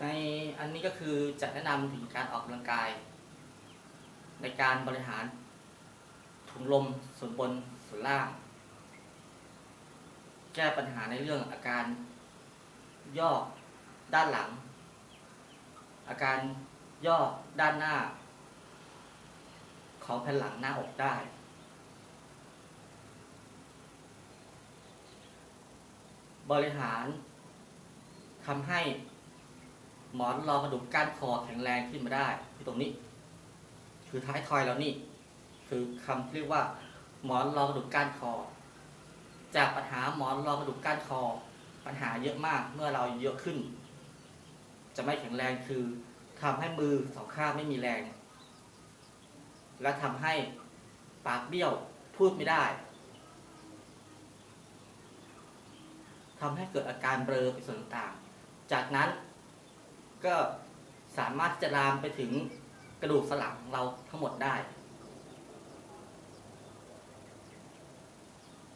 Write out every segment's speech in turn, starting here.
ในอันนี้ก็คือจะแนะนำถึงการออกกำลังกาย ในการบริหารถุงลมส่วนบนส่วนล่าง แก้ปัญหาในเรื่องอาการย่อด้านหลัง อาการย่อด้านหน้า ของแผ่นหลังหน้าอกได้บริหารทำให้ หมอนรองกระดูกก้านคอแข็งแรงขึ้นมาได้ที่ตรงนี้ คือท้ายทอยเรานี่ คือคำที่เรียกว่า หมอนรองกระดูกก้านคอ จากปัญหาหมอนรองกระดูกก้านคอ ปัญหาเยอะมากเมื่อเราเยอะขึ้น จะไม่แข็งแรงคือทำให้มือสองข้างไม่มีแรง และทำให้ปากเบี้ยวพูดไม่ได้ทำให้เกิดอาการเบลอไปส่วนต่าง จากนั้น ก็สามารถจะลามไปถึงกระดูกสันหลังของเราทั้งหมดได้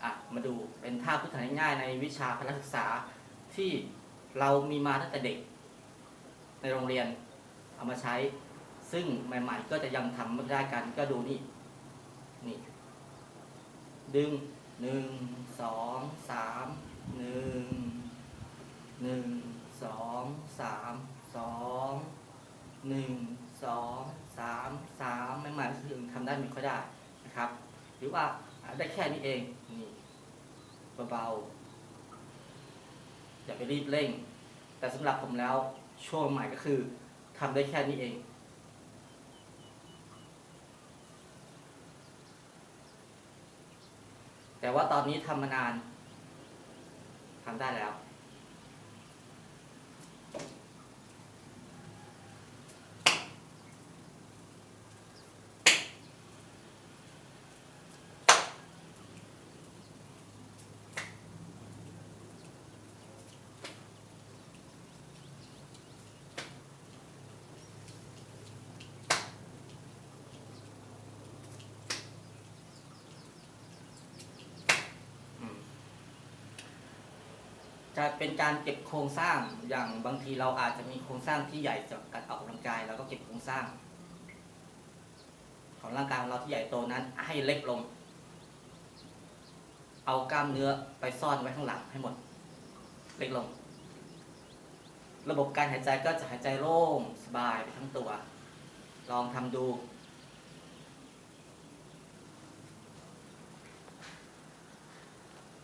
อะมาดูเป็นท่าพื้นฐานง่ายในวิชาพละศึกษาที่เรามีมาตั้งแต่เด็ก ในโรงเรียนเอามาใช้ ซึ่งใหม่ ๆ ก็จะยังทำไม่ได้กันก็ดูนี่นี่ ดึงหนึ่งสองสามหนึ่งหนึ่งสองสามสอง หนึ่งสองสามสามใหม่ๆก็คือทำได้ไม่ค่อยได้นะครับ หรือว่าได้แค่นี้เองนี่เบาๆอย่าไปรีบเร่ง แต่สำหรับผมแล้วช่วงใหม่ก็คือทำได้แค่นี้เองแต่ว่าตอนนี้ทำมานานทำได้แล้ว จะเป็นการเก็บโครงสร้างอย่างบางทีเราอาจจะมีโครงสร้างที่ใหญ่จากการออกกำลังกายเราก็เก็บโครงสร้าง ของร่างกายของเราที่ใหญ่โตนั้น ให้เล็กลง เอากล้ามเนื้อไปซ่อนไว้ข้างหลังให้หมด เล็กลง ระบบการหายใจก็จะหายใจโล่งสบายไปทั้งตัว ลองทำดู